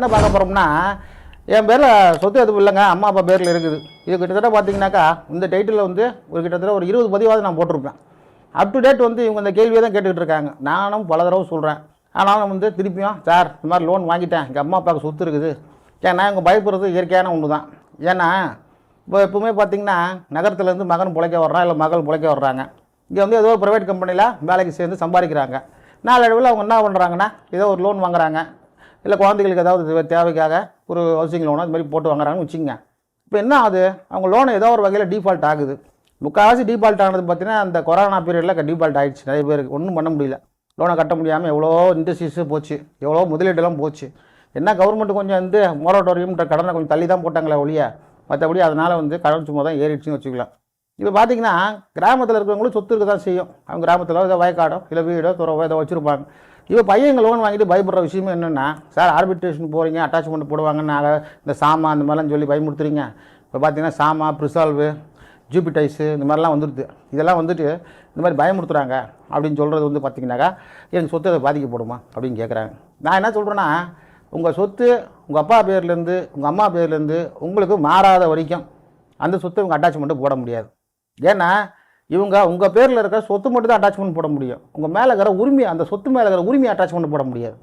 என்ன பார்க்க போகிறோம்னா என் பேரில் சொத்து எதுவும் இல்லைங்க அம்மா அப்பா பேரில் இருக்குது. இது கிட்டத்தட்ட பார்த்தீங்கன்னாக்கா இந்த டைட்டிலில் வந்து ஒரு கிட்டத்தட்ட ஒரு இருபது பதிவாவது நான் போட்டிருப்பேன். அப் டு டேட் வந்து இவங்க இந்த கேள்வியை தான் கேட்டுக்கிட்டு இருக்காங்க. நானும் பல தடவை சொல்கிறேன் ஆனாலும் வந்து திருப்பியும் சார் இந்த மாதிரி லோன் வாங்கிட்டேன். எங்கள் அம்மா அப்பாவுக்கு சொத்து இருக்குது. ஏன்னா இவங்க பயப்படுறது இயற்கையான ஒன்று தான் ஏன்னா இப்போ எப்பவுமே பார்த்தீங்கன்னா நகரத்துலேருந்து மகன் பிழைக்க வர்றான் இல்லை மகள் பிழைக்க வர்றாங்க. இங்கே வந்து ஏதோ ஒரு ப்ரைவேட் கம்பெனியில் வேலைக்கு சேர்ந்து சம்பாதிக்கிறாங்க. நாளடைவில் அவங்க என்ன பண்ணுறாங்கன்னா ஏதோ ஒரு லோன் வாங்குறாங்க. இல்லை குழந்தைகளுக்கு ஏதாவது தேவைக்காக ஒரு ஹவுசிங் லோனோ இது மாதிரி போட்டு வாங்குறாங்கன்னு வச்சுங்க இப்போ என்ன ஆகுது? அவங்க லோன் ஏதோ ஒரு வகையில் டிஃபால்ட் ஆகுது. முக்கால்வாசி டிஃபால்ட் ஆனது பார்த்தீங்கன்னா அந்த கொரோனா பீரியடில் டிஃபால்ட் ஆகிடுச்சு நிறைய பேருக்கு ஒன்றும் பண்ண முடியல. லோனை கட்ட முடியாமல் எவ்வளோ இண்டஸ்ட்ரீஸு போச்சு. எவ்வளோ முதலீடுலாம் போச்சு. என்ன கவர்மெண்ட் கொஞ்சம் வந்து மோரட்டோரியம்ன்ற கடனை கொஞ்சம் தள்ளி தான் போட்டாங்களே ஒழிய மற்றபடி அதனால் வந்து கடன் சும்மா தான் ஏறிடுச்சுன்னு வச்சுக்கலாம். இப்போ பார்த்தீங்கன்னா கிராமத்தில் இருக்கிறவங்களும் சொத்து இருக்க தான் செய்யும். அவங்க கிராமத்தில் ஏதோ வயக்காடோ இல்லை வீடோ துறவோ ஏதோ வச்சுருப்பாங்க. இப்போ பையன் லோன் வாங்கிட்டு பயப்படுற விஷயம் என்னென்னா சார் ஆர்பிட்ரேஷன் போகிறீங்க அட்டாச்மெண்ட் போடுவாங்கன்னு நாங்கள் இந்த சாமா அந்த மாதிரிலாம் சொல்லி பயமுறுத்துறீங்க. இப்போ பார்த்தீங்கன்னா சாமா ப்ரிசால்வு ஜூபிடைஸு இந்த மாதிரிலாம் வந்துடுது இதெல்லாம் வந்துட்டு இந்த மாதிரி பயமுறுத்துறாங்க அப்படின்னு சொல்கிறது வந்து பார்த்தீங்கன்னாக்கா எனக்கு சொத்து அதை பாதிக்கப்படுமா அப்படின்னு கேட்குறாங்க நான் என்ன சொல்கிறேன்னா உங்கள் சொத்து உங்கள் அப்பா பேர்லேருந்து உங்கள் அம்மா பேர்லேருந்து உங்களுக்கு மாறாத வரைக்கும் அந்த சொத்தை உங்கள் அட்டாச்மெண்ட்டு போட முடியாது. ஏன்னா இவங்க உங்கள் பேரில் இருக்கிற சொத்து மட்டும் தான் அட்டாச்மெண்ட் போட முடியும். உங்கள் மேலே இருக்கிற உரிமை அந்த சொத்து மேலே இருக்கிற உரிமையை அட்டாச்மெண்ட் போட முடியாது.